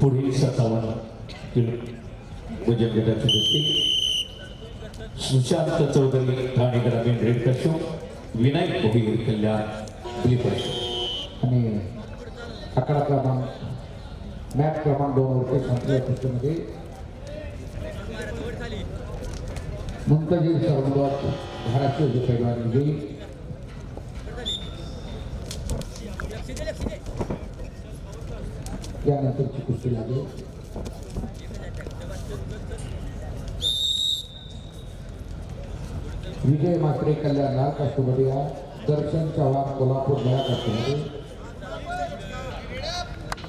पुढील सत्तावन्न किलो वजन गटाची कुस्ती सुशांत चौधरी ठाणे ग्रामीण रेड कशो विनायक भोईर कल्याण ब्लिपर्स आणि अकरा क्रमांक मॅच क्रमांक दोन वरती संपल्या कुस्तीमध्ये मुंतजीर सरमदार महाराष्ट्र जे पैलवान घेईल त्यानंतरची कुस्ती लागेल. विजय मात्रे कल्याण लाल दर्शन चव्हाण कोल्हापूर नया काष्टमध्ये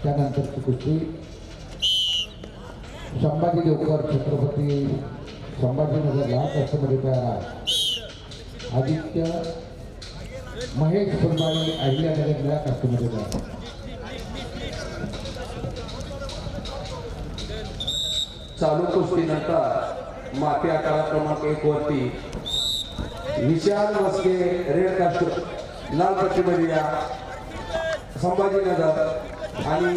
त्यानंतरची कुस्ती संभाजी देवकर छत्रपती संभाजीनगरला काष्टमध्ये तयार आहे. आदित्य महेश फुलबाई अहिल्यानगर नया काष्टमध्ये तयार चालू कुस्तीनंतर माती आकारा क्रमांक एक वरती विशाल मस्के रेड कास्ट लाल पट्टीमध्ये या संभाजीनगर आणि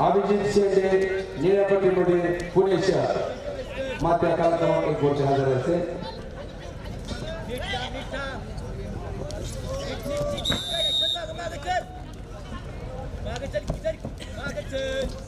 अभिजित शेंडे निळ्या पट्टीमध्ये पुणे शहर माती आकारा क्रमांक एक वरती हजर असेल Thank you.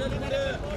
لله.